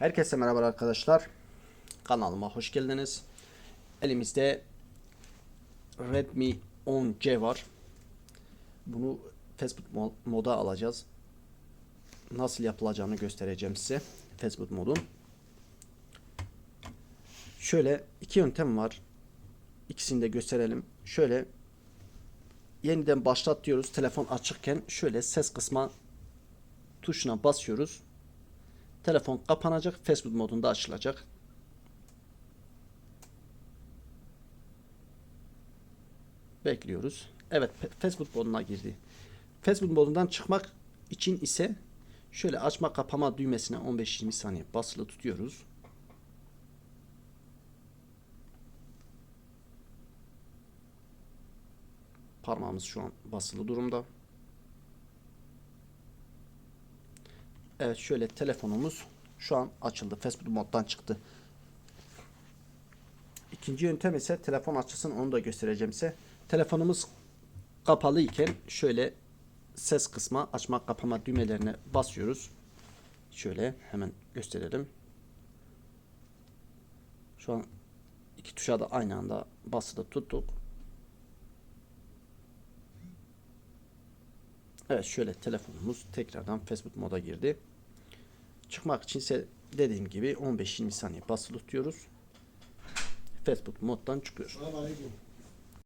Herkese merhaba arkadaşlar. Kanalıma hoş geldiniz. Elimizde Redmi 10C var. Bunu Facebook mo- moda alacağız. Nasıl yapılacağını göstereceğim size. Facebook modun. Şöyle iki yöntem var. İkisini de gösterelim. Şöyle yeniden başlat diyoruz. Telefon açıkken şöyle ses kısma tuşuna basıyoruz. Telefon kapanacak. Facebook modunda açılacak. Bekliyoruz. Evet Facebook moduna girdi. Facebook modundan çıkmak için ise şöyle açma kapama düğmesine 15-20 saniye basılı tutuyoruz. Parmağımız şu an basılı durumda. Evet şöyle telefonumuz şu an açıldı. Facebook moddan çıktı. İkinci yöntem ise telefon açılsın onu da göstereceğim size. Telefonumuz kapalı iken şöyle ses kısma açma kapama düğmelerine basıyoruz. Şöyle hemen gösterelim. Şu an iki tuşa da aynı anda basılı tuttuk. Evet şöyle telefonumuz tekrardan Facebook moda girdi. Çıkmak için ise dediğim gibi 15-20 saniye basılı tutuyoruz. Facebook moddan çıkıyor. Selamünaleyküm.